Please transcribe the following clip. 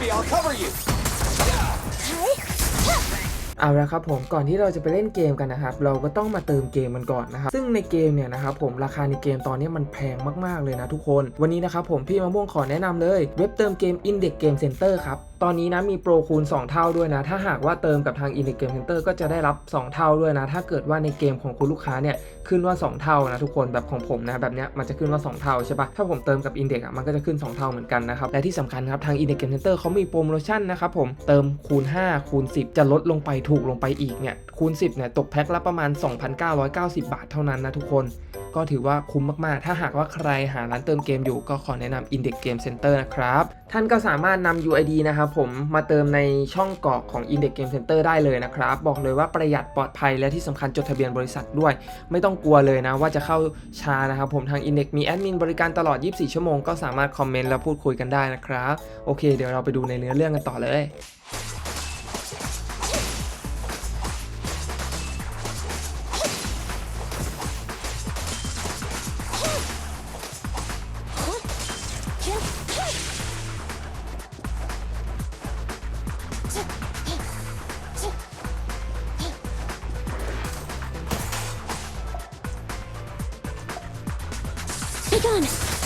me, I'll cover you. เอาละครับผมก่อนที่เราจะไปเล่นเกมกันนะครับเราก็ต้องมาเติมเกมมันก่อนนะครับซึ่งในเกมเนี่ยนะครับผมราคาในเกมตอนนี้มันแพงมากๆเลยนะทุกคน วันนี้นะครับผมพี่มะม่วงขอแนะนำเลย เว็บเติมเกม Index Game Center ครับ ตอนนี้นะมีโปรคูณ 2 เท่าด้วยนะ ถ้าหากว่าเติมกับทาง i n i g a m e Center ก็จะได้รับ 2 เท่าด้วยนะ ถ้าเกิดว่าในเกมของคุณลูกค้าเนี่ยขึ้นว่า 2 เท่านะทุกคนแบบของผมนะแบบเนี้ยมันจะขึ้นว่า 2 เท่าใช่ปะถ้าผมเติมกับ Index อะมันก็จะขึ้น 2 เท่าเหมือนกันนะครับ และที่สำคัญครับทาง i n i g a m e Center เขามีโปรโมชั่นนะครับผมเติมคูณ 5 คูณ 10 จะลดลงไปถูกลงไปอีกเนี่ยคูณ 10เนี่ยตกแพ็คละประมาณ 2,990 บาทเท่านั้นนะทุกคน ก็ถือว่าคุ้มมากๆ ถ้าหากว่าใครหาร้านเติมเกมอยู่ก็ขอแนะนำ Index Game Center นะครับ ท่านก็สามารถนำ UID นะครับผมมาเติมในช่องกรอกของ Index Game Center ได้เลยนะครับ บอกเลยว่าประหยัดปลอดภัยและที่สำคัญจดทะเบียนบริษัทด้วย ไม่ต้องกลัวเลยนะว่าจะเข้าช้านะครับผมทาง Index มีแอดมินบริการตลอด 24 ชั่วโมงก็สามารถคอมเมนต์และพูดคุยกันได้นะครับ โอเค เดี๋ยวเราไปดูในเนื้อเรื่องกันต่อเลย Begun!